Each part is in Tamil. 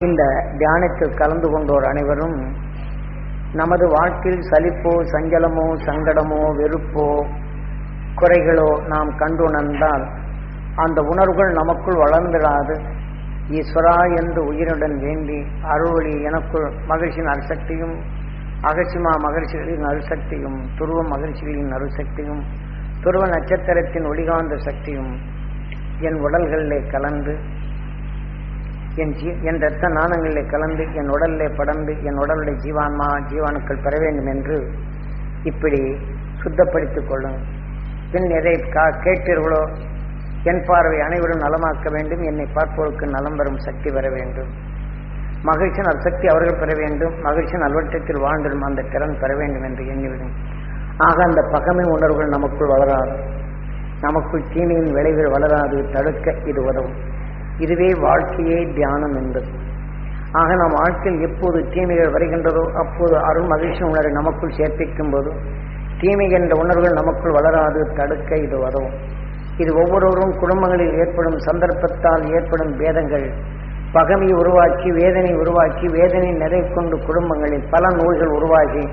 இந்த தியானத்தில் கலந்து கொண்டோர் அனைவரும் நமது வாழ்க்கையில் சலிப்போ சஞ்சலமோ சங்கடமோ வெறுப்போ குறைகளோ நாம் கண்டுணர்ந்தால் அந்த உணர்வுகள் நமக்குள் வளர்ந்திடாது ஈஸ்வரா என்று உயிருடன் வேண்டி அருள்வழி எனக்குள் மகிழ்ச்சியின் அருசக்தியும் அகசிமா மகிழ்ச்சிகளின் அருசக்தியும் துருவ மகிழ்ச்சிகளின் அருசக்தியும் துருவ நட்சத்திரத்தின் ஒளிகாந்த சக்தியும் என் உடல்களிலே கலந்து என் ஜீ என் ரத்த நாணங்களிலே கலந்து என் உடலிலே படர்ந்து என் உடலுடைய ஜீவான்மா ஜீவாணுக்கள் பெற வேண்டும் என்று இப்படி சுத்தப்படுத்திக் கொள்ளும். பின் எதை கா கேட்டீர்களோ என் பார்வை அனைவரும் நலமாக்க வேண்டும் என்னை பார்ப்போருக்கு நலம் பெறும் சக்தி பெற வேண்டும். மகிழ்ச்சி நற்சக்தி அவர்கள் பெற வேண்டும் மகிழ்ச்சி நல்வட்டத்தில் வாழ்ந்திடும் அந்த திறன் பெற வேண்டும் என்று எண்ணிவிடும். ஆக அந்த பகமை உணர்வுகள் நமக்குள் வளராது. நமக்குள் தீமையின் விளைவுகள் வளராது தடுக்க இது உதவும். இதுவே வாழ்க்கையே தியானம் என்பது. ஆக நாம் வாழ்க்கையில் எப்போது தீமைகள் வருகின்றதோ அப்போது அருள் மகிழ்ச்சி உணர்வை நமக்குள் சேர்ப்பிக்கும் போது தீமை என்ற உணர்வுகள் நமக்குள் வளராது தடுக்க இது வரும். இது ஒவ்வொருவரும் குடும்பங்களில் ஏற்படும் சந்தர்ப்பத்தால் ஏற்படும் வேதங்கள் பகமையை உருவாக்கி வேதனை உருவாக்கி வேதனை நிறை கொண்டு குடும்பங்களில் பல நூல்கள் உருவாகி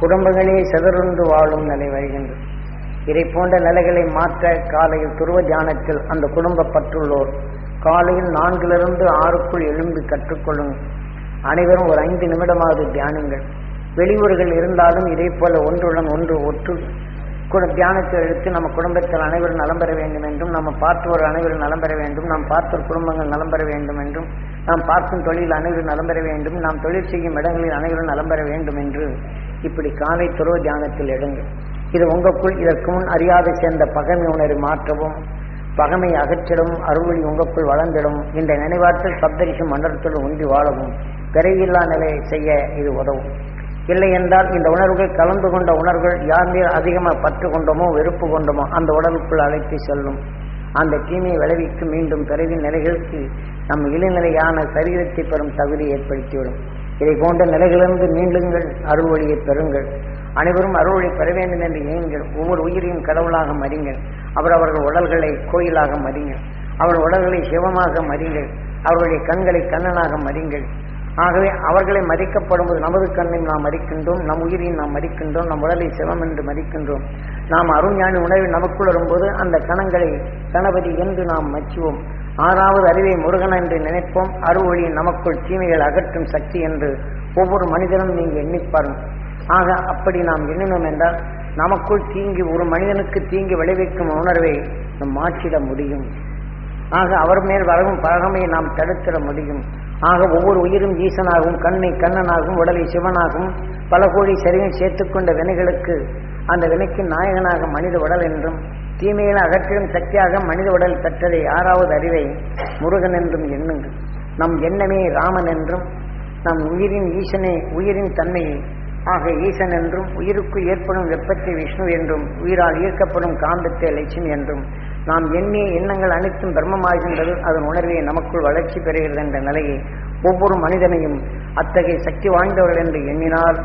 குடும்பங்களே சிதறுண்டு வாழும் நிலை வருகின்றது. இதை போன்ற நிலைகளை மாற்ற காலையில் துருவ தியானத்தில் அந்த குடும்ப பற்றுள்ளோர் காலையில் நான்கிலிருந்து ஆறுக்குள் எழுந்து கற்றுக்கொள்ளும். அனைவரும் ஒரு ஐந்து நிமிடமாவது தியானங்கள். வெளியூர்கள் இருந்தாலும் இதே போல ஒன்றுடன் ஒன்று ஒற்று தியானத்தை எடுத்து நம்ம குடும்பத்தில் அனைவரும் நலம் பெற வேண்டும் என்றும் நம்ம பார்த்தோர் அனைவரும் நலம் பெற வேண்டும் நாம் பார்த்தோர் குடும்பங்கள் நலம் பெற வேண்டும் என்றும் நாம் பார்க்கும் தொழில் அனைவரும் நலம் பெற வேண்டும் நாம் தொழில் செய்யும் இடங்களில் அனைவரும் நலம் பெற வேண்டும் என்று இப்படி காலை துறவு தியானத்தில் எடுங்கள். இது உங்களுக்குள் இதற்கு முன் அறியாது சேர்ந்த பகமை உணரை மாற்றவும் பகமை அகற்றிடும் அறுவழி உங்களுக்குள் வளர்ந்திடும். இந்த நினைவாற்றல் சப்தரிஷம் மண்டலத்துடன் ஒன்றி வாழவும். பிறையில்லா நிலையை செய்ய இது உதவும். இல்லை என்றால் இந்த உணர்வுகள் கலந்து கொண்ட உணர்வுகள் யார் மீது அதிகமாக பற்று கொண்டோமோ வெறுப்பு கொண்டோமோ அந்த உடலுக்குள் அழைத்து செல்லும். அந்த தீமையை விளைவிக்கும் மீண்டும் பிறவி நிலைகளுக்கு நம் இளநிலையான சரீரத்தை பெறும் தகுதி ஏற்படுத்திவிடும். இதை போன்ற நிலைகளிலிருந்து மீண்டுங்கள் அருள்வழியை பெறுங்கள். அனைவரும் அருளை பெற வேண்டும் என்று ஏங்கள் ஒவ்வொரு உயிரையும் கடவுளாக மறிங்கள் அவர் அவர்கள் உடல்களை கோயிலாக மறிங்கள் அவர் உடல்களை சிவமாக மறிங்கள் அவருடைய கண்களை கண்ணனாக மறிங்கள் ஆகவே அவர்களை மறிக்கப்படும் போது நமது கண்ணையும் நாம் மறிக்கின்றோம் நம் உயிரையும் நாம் மறிக்கின்றோம் நம் உடலை சிவம் என்று மறிக்கின்றோம் நாம் அருஞானி உணவில் நமக்குள் வரும்போது அந்த கணங்களை கணபதி என்று நாம் மச்சுவோம் ஆறாவது அறிவை முருகன் என்று நினைப்போம். அருவொழி நமக்குள் தீமைகள் அகற்றும் சக்தி என்று ஒவ்வொரு மனிதனும் நீங்கள் எண்ணிப்பாரும் ஆக அப்படி நாம் எண்ணினோம் என்றால் நமக்குள் தீங்கி ஒரு மனிதனுக்கு தீங்கி விளைவிக்கும் உணர்வை நம் மாற்றிட முடியும். ஆக அவர் மேல் வரவும் பழகமையை நாம் தடுத்திட முடியும். ஆக ஒவ்வொரு உயிரும் ஈசனாகவும் கண்ணை கண்ணனாகவும் உடலை சிவனாகவும் பல கோடி சரிவில் சேர்த்துக்கொண்ட வினைகளுக்கு அந்த வினைக்கு நாயகனாக மனித உடல் என்றும் தீமையில் அகற்றிடும் சக்தியாக மனித உடல் பெற்றதை ஆறாவது அறிவை முருகன் என்றும் எண்ணுங்கள். நம் எண்ணமே ராமன் என்றும் நம் உயிரின் ஈசனே உயிரின் தன்மையை ஆக ஈசன் என்றும் உயிருக்கு ஏற்படும் வெப்பத்தை விஷ்ணு என்றும் உயிரால் ஈர்க்கப்படும் காந்தத்தை லட்சுமி என்றும் நாம் எண்ணிய எண்ணங்கள் அனைத்தும் பிரம்மமாகின்றது அதன் உணர்வை நமக்குள் வளர்ச்சி பெறுகிறது என்ற நிலையை ஒவ்வொரு மனிதனையும் அத்தகைய சக்தி வாய்ந்தவர்கள் என்று எண்ணினால்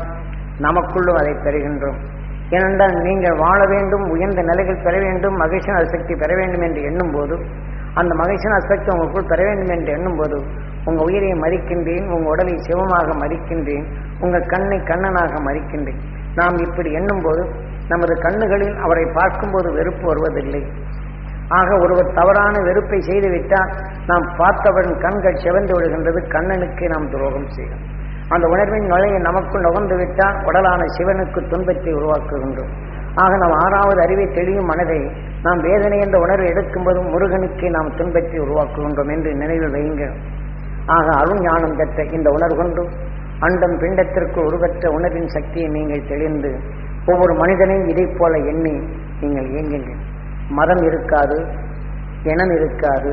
நமக்குள்ளும் அதை பெறுகின்றோம். ஏனென்றால் நீங்கள் வாழ வேண்டும் உயர்ந்த நிலைகள் பெற வேண்டும் மகிழ்ச்சியின் சக்தி பெற வேண்டும் என்று எண்ணும் போது அந்த மகேஷன் சக்தி உங்களுக்குள் பெற வேண்டும் என்று எண்ணும் போது உங்கள் உயிரை மறிக்கின்றேன் உங்க உடலை சிவமாக மறிக்கின்றேன் உங்க கண்ணை கண்ணனாக மறிக்கின்றேன் நாம் இப்படி எண்ணும் போது நமது கண்ணுகளில் அவரை பார்க்கும்போது வெறுப்பு வருவதில்லை. ஆக ஒருவர் தவறான வெறுப்பை செய்துவிட்டால் நாம் பார்த்தவரின் கண்கள் சிவந்து விடுகின்றது கண்ணனுக்கு நாம் துரோகம் செய்யும் அந்த உணர்வின் நுழையை நமக்குள் நுகர்ந்து விட்டால் உடலான சிவனுக்கு துன்பத்தை உருவாக்குகின்றோம். ஆக நாம் ஆறாவது அறிவை தெளியும் மனதை நாம் வேதனை என்ற உணர்வை எடுக்கும்போதும் முருகனுக்கு நாம் துன்பத்தை உருவாக்குகின்றோம் என்று நினைவில் வையுங்கள். ஆக அருண் ஞானம் பெற்ற இந்த உணர்வு அண்டம் பிண்டத்திற்கு உருவற்ற உணர்வின் சக்தியை நீங்கள் தெளிந்து ஒவ்வொரு மனிதனையும் இதை போல எண்ணி நீங்கள் இயங்குங்கள். மதம் இருக்காது இனம் இருக்காது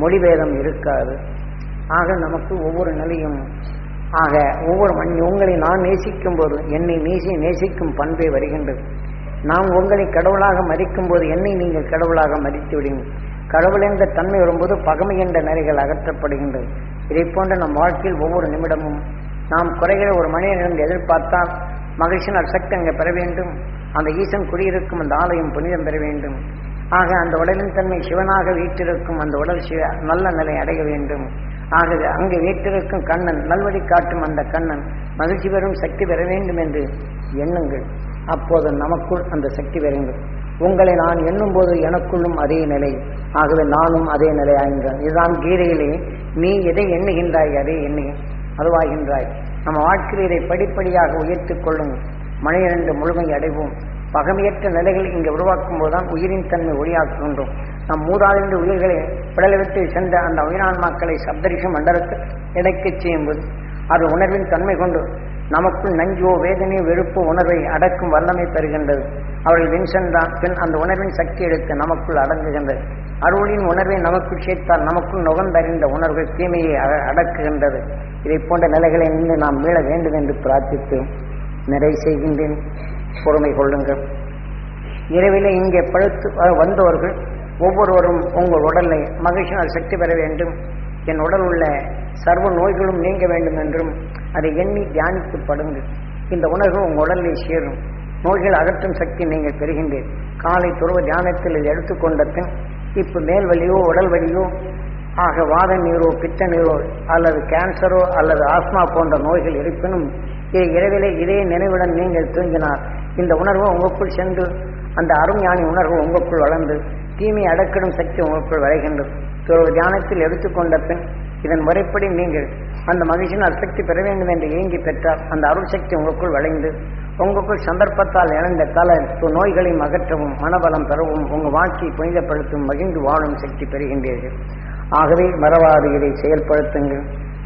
மொழிபேதம் இருக்காது. ஆக நமக்கு ஒவ்வொரு நிலையும் ஆக ஒவ்வொரு மண் உங்களை நான் நேசிக்கும் போது என்னை நேசி நேசிக்கும் பண்பே வருகின்றது. நாம் உங்களை கடவுளாக மதிக்கும் போது என்னை நீங்கள் கடவுளாக மதித்து விடுங்கள். கடவுள் என்ற தன்மை வரும்போது பகமை என்ற நிலைகள் அகற்றப்படுகின்றது. இதை போன்ற நம் வாழ்க்கையில் ஒவ்வொரு நிமிடமும் நாம் குறைகளை ஒரு மனிதனிடம் எதிர்பார்த்தால் மகிழ்ச்சியின் சக்தி அங்கே பெற வேண்டும். அந்த ஈசன் குடியிருக்கும் அந்த ஆலயம் புனிதம் பெற வேண்டும். ஆக அந்த உடலின் தன்மை சிவனாக வீட்டிருக்கும் அந்த உடல் சிவ நல்ல நிலை அடைய வேண்டும். ஆகவே அங்கு வீட்டிற்கும் கண்ணன் நல்வழி காட்டும் அந்த கண்ணன் மகிழ்ச்சி பெறும் சக்தி பெற வேண்டும் என்று எண்ணுங்கள். அப்போது நமக்குள் அந்த சக்தி பெறுங்கள். உங்களை நான் எண்ணும் போது எனக்குள்ளும் அதே நிலை. ஆகவே நானும் அதே நிலை ஆகின்றேன். இதுதான் கீதையிலே நீ எதை எண்ணுகின்றாய் அதே எண்ணு அதுவாகின்றாய். நம்ம வாழ்க்கையில் இதை படிப்படியாக உயர்த்திக் கொள்ளும் மனிதனென்று முழுமை அடைவோம். பகமையற்ற நிலைகள் இங்கே உருவாக்கும் போதுதான் உயிரின் தன்மை ஒளியாக்குகின்றோம். நம் மூதாதின்ற உயிர்களை பிடலை விட்டு சென்ற அந்த உயிரான்மாக்களை சப்தரிஷம் மண்டலத்தில் இணைக்கச் செய்யும்போது அது உணர்வின் தன்மை கொண்டு நமக்குள் நஞ்சோ வேதனையோ வெறுப்போ உணர்வை அடக்கும் வல்லமை பெறுகின்றது. அவர்கள் வின்சன் தான். பின் அந்த உணர்வின் சக்தி எடுத்து நமக்குள் அடங்குகின்றது. அருளின் உணர்வை நமக்குள் சேர்த்தால் நமக்குள் நுகர்ந்தறிந்த உணர்வு தீமையை அடக்குகின்றது. இதை போன்ற நிலைகளை நின்று நாம் மீள வேண்டும் என்று பிரார்த்தித்து நிறை செய்கின்றேன். பொறுமை கொள்ளுங்கள். இரவிலே இங்கே பழுத்து வந்தவர்கள் ஒவ்வொருவரும் உங்கள் உடலை மகிழ்ச்சியால் சக்தி பெற வேண்டும். என் உடல் உள்ள சர்வ நோய்களும் நீங்க வேண்டும் என்றும் அதை எண்ணி தியானித்து படுங்கள். இந்த உணர்வு உங்கள் உடலில் சேரும். நோய்கள் அகற்றும் சக்தி நீங்கள் பெறுகின்றீர். காலை துருவ தியானத்தில் இதை எடுத்துக்கொண்ட பின் இப்போ மேல் வலியோ உடல் வலியோ ஆக வாத நீரோ பித்த நீரோ அல்லது கேன்சரோ அல்லது ஆஸ்மா போன்ற நோய்கள் இருப்பினும் இதை இரவிலே இதே நினைவுடன் நீங்கள் தூங்கினார் இந்த உணர்வு உங்களுக்குள் சென்று அந்த அருஞானி உணர்வு உங்களுக்குள் வளர்ந்து தீமை அடக்கிடும் சக்தி உங்களுக்குள் வரைகின்றது. துறவு தியானத்தில் எடுத்துக்கொண்ட பின் இதன் முறைப்படி நீங்கள் அந்த மகிழ்ச்சியின் அசக்தி பெற வேண்டும் என்று ஏங்கி பெற்றால் அந்த அருள் சக்தி உங்களுக்குள் வளைந்து உங்களுக்குள் சந்தர்ப்பத்தால் இழந்த கல நோய்களை அகற்றவும் மனபலம் பெறவும் உங்கள் வாழ்க்கையை புனிதப்படுத்தும் மகிழ்ந்து வாழும் சக்தி பெறுகின்றீர்கள். ஆகவே மறவாது இதை செயல்படுத்துங்கள்.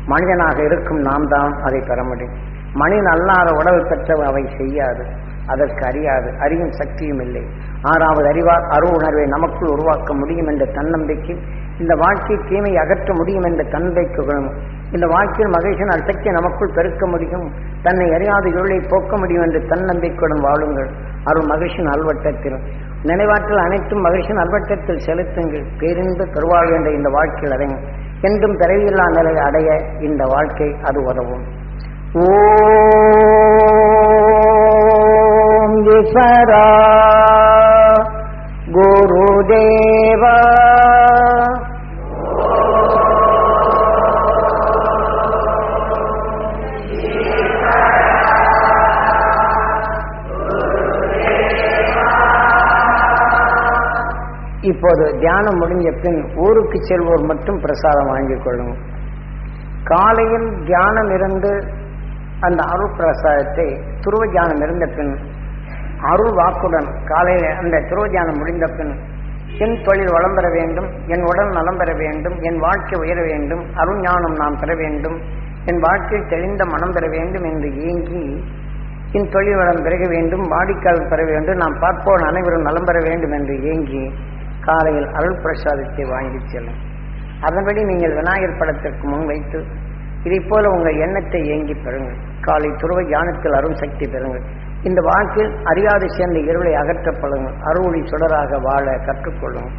மனிதனாக இருக்கும் நாம் தான் அதை பெற முடியும். மனிதன் அல்லாத உடல் பெற்றவை அவை செய்யாது. அதற்கு அறியாது அறியும் சக்தியும் இல்லை. ஆறாவது அறிவார் அரு உணர்வை நமக்குள் உருவாக்க முடியும் என்ற தன்னம்பிக்கை. இந்த வாழ்க்கை தீமை அகற்ற முடியும் என்ற தன்னம்பிக்கைகளும். இந்த வாழ்க்கையில் மகிழ்ச்சியின் அசக்தியை நமக்குள் பெருக்க முடியும். தன்னை அறியாத இருளை போக்க முடியும் என்று தன்னம்பிக்கையுடன் வாழுங்கள். அருள் மகிழ்ச்சியின் அல்வட்டத்தில் நினைவாற்றல் அனைத்தும் மகிழ்ச்சியின் அல்வட்டத்தில் செலுத்துங்கள். பேரின்ப பெருவாழ் என்ற இந்த வாழ்க்கையில் அடையும் என்றும் பிறவியில்லா நிலை அடைய இந்த வாழ்க்கை அது உதவும். ஓ சரா குருதேவா. இப்போது தியானம் முடிஞ்ச பின் ஊருக்கு செல்வோர் மட்டும் பிரசாதம் வாங்கிக் கொள்ளும். காலையில் தியானம் இருந்து அந்த அருள் பிரசாதத்தை துருவ தியானம் இருந்த பின் அருள் வாக்குடன் காலையில் அந்த துருவ முடிந்த பின் என் தொழில் வளம் பெற வேண்டும் என் உடல் நலம் பெற வேண்டும் என் வாழ்க்கை உயர வேண்டும் அருள் ஞானம் நாம் பெற வேண்டும் என் வாழ்க்கையில் தெளிந்த மனம் பெற வேண்டும் என்று ஏங்கி என் தொழில் வளம் பெருக வேண்டும் வாடிக்கையாளர் பெற வேண்டும் நாம் பார்ப்போன் அனைவரும் நலம் பெற வேண்டும் என்று ஏங்கி காலையில் அருள் பிரசாதத்தை வாங்கி செல்லும். அதன்படி நீங்கள் விநாயகர் படத்திற்கு முன் வைத்து இதை போல உங்கள் எண்ணத்தை ஏங்கி பெறுங்கள். காலை துருவ ஞானத்தில் அருள் சக்தி பெறுங்கள். இந்த வாழ்க்கையில் அறியாது சேர்ந்த இருளை அகற்றப்படுங்கள் அருளி சுடராக வாழ கற்றுக்கொள்ளுங்கள்